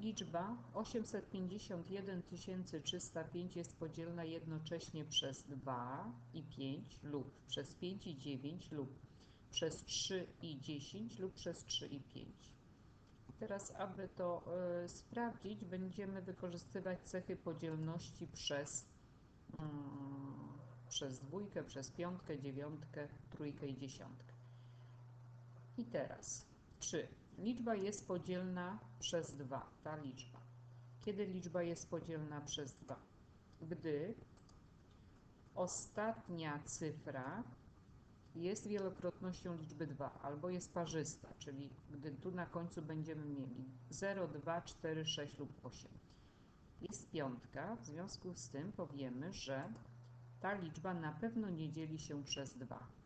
liczba 851 305 jest podzielna jednocześnie przez 2 i 5 lub przez 5 i 9 lub przez 3 i 10 lub przez 3 i 5. Teraz, aby to y, sprawdzić, będziemy wykorzystywać cechy podzielności przez, mm, przez dwójkę, przez piątkę, dziewiątkę, trójkę i dziesiątkę. I teraz, czy liczba jest podzielna przez 2, ta liczba? Kiedy liczba jest podzielna przez 2? Gdy ostatnia cyfra jest wielokrotnością liczby 2 albo jest parzysta, czyli gdy tu na końcu będziemy mieli 0, 2, 4, 6 lub 8. Jest piątka, w związku z tym powiemy, że ta liczba na pewno nie dzieli się przez 2.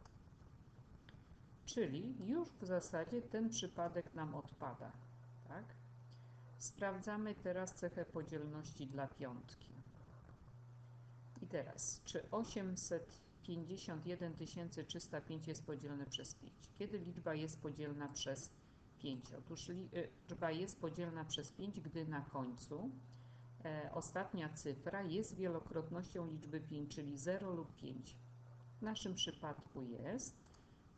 Czyli już w zasadzie ten przypadek nam odpada. Tak? Sprawdzamy teraz cechę podzielności dla piątki. I teraz, czy 851 305 jest podzielone przez 5? Kiedy liczba jest podzielna przez 5? Otóż y, liczba jest podzielna przez 5, gdy na końcu e, ostatnia cyfra jest wielokrotnością liczby 5, czyli 0 lub 5. W naszym przypadku jest.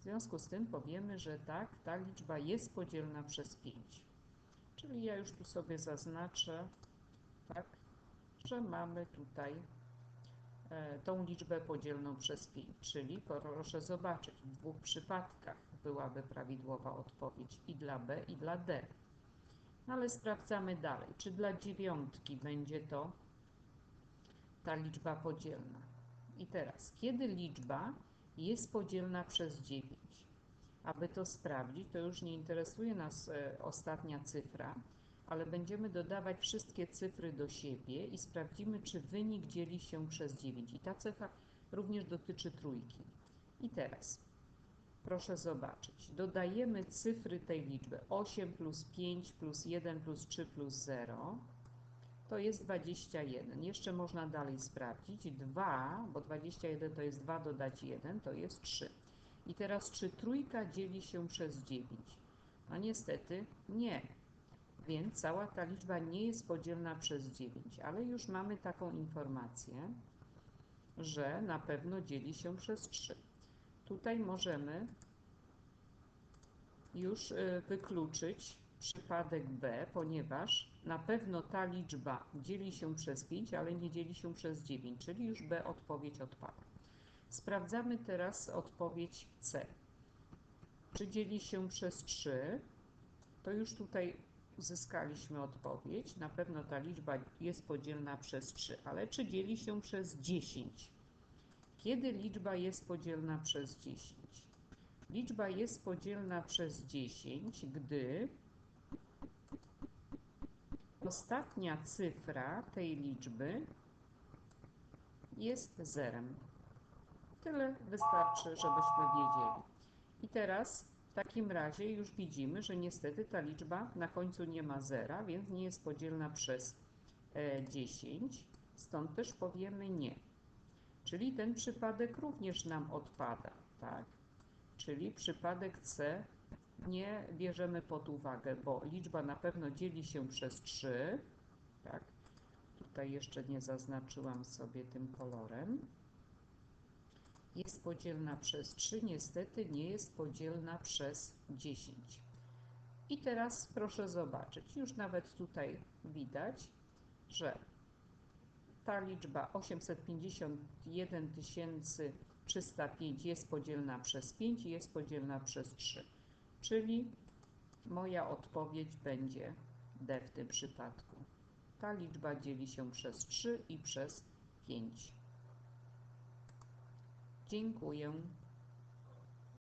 Związku z tym powiemy, że tak, ta liczba jest podzielna przez 5. Czyli ja już tu sobie zaznaczę, tak, że mamy tutaj e, tą liczbę podzielną przez 5, czyli proszę zobaczyć, w dwóch przypadkach byłaby prawidłowa odpowiedź i dla B, i dla D. Ale sprawdzamy dalej, czy dla dziewiątki będzie to ta liczba podzielna. I teraz, kiedy liczba jest podzielna przez 9. Aby to sprawdzić, to już nie interesuje nas e, ostatnia cyfra, ale będziemy dodawać wszystkie cyfry do siebie i sprawdzimy, czy wynik dzieli się przez 9. I ta cecha również dotyczy trójki. I teraz proszę zobaczyć. Dodajemy cyfry tej liczby 8 plus 5 plus 1 plus 3 plus 0 to jest 21. Jeszcze można dalej sprawdzić. 2, bo 21 to jest 2 dodać 1, to jest 3. I teraz czy trójka dzieli się przez 9? No niestety nie. Więc cała ta liczba nie jest podzielna przez 9, ale już mamy taką informację, że na pewno dzieli się przez 3. Tutaj możemy już y, wykluczyć przypadek B, ponieważ na pewno ta liczba dzieli się przez 5, ale nie dzieli się przez 9, czyli już B odpowiedź odpada. Sprawdzamy teraz odpowiedź C. Czy dzieli się przez 3? To już tutaj uzyskaliśmy odpowiedź. Na pewno ta liczba jest podzielna przez 3, ale czy dzieli się przez 10? Kiedy liczba jest podzielna przez 10? Liczba jest podzielna przez 10, gdy Ostatnia cyfra tej liczby jest zerem. Tyle wystarczy, żebyśmy wiedzieli. I teraz w takim razie już widzimy, że niestety ta liczba na końcu nie ma zera, więc nie jest podzielna przez 10. E, Stąd też powiemy nie. Czyli ten przypadek również nam odpada, tak? Czyli przypadek C nie bierzemy pod uwagę, bo liczba na pewno dzieli się przez 3. Tak? Tutaj jeszcze nie zaznaczyłam sobie tym kolorem. Jest podzielna przez 3, niestety nie jest podzielna przez 10. I teraz proszę zobaczyć, już nawet tutaj widać, że ta liczba 851 305 jest podzielna przez 5 i jest podzielna przez 3. Czyli moja odpowiedź będzie D w tym przypadku. Ta liczba dzieli się przez 3 i przez 5. Dziękuję.